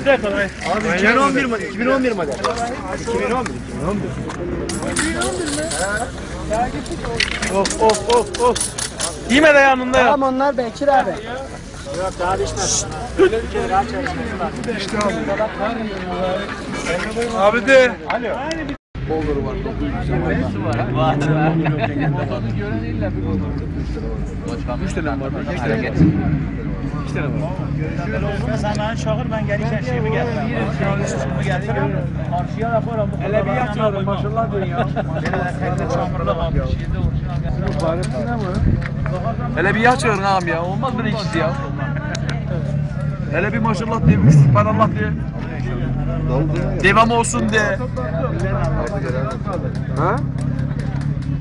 Bir dakika dayı. Abi 2011 model. 2011 model. 2011. Of of of of. Yeme de yanında ya. Tamam onlar Bekir abi. Yok daha düşmez. Abi de. Sen çağır ben gelirken şeyimi getireyim. Şeyimi getireyim. Karşıya yaparım. Hele bir yatıyorum maşallah diyorsun ya. Hele bir çağırın ağam ya. Olmaz böyle ikisi ya. Hele bir maşallah diye, bir subhanallah diye. Devam olsun de. Ha?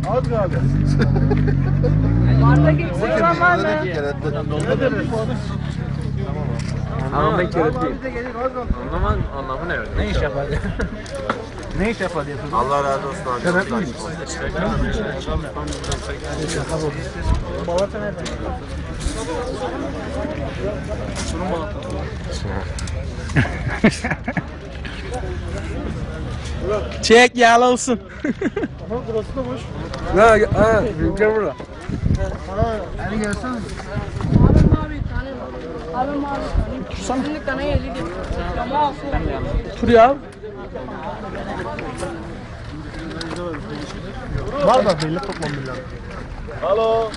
Marta geçsin? Ama. Anlamın anlamı ne öyle? Ne iş yapar? ne iş yapar diyorsun? Allah razı olsun. Keretliyim. Çek yağlı olsun. Ha, ha, gel burada. Abim abi tanıyorum. Abim abi tanıyorum. Şimdi kana yedi gibi. Ama olsun. Tur ya. Var da belli toplam. Alo.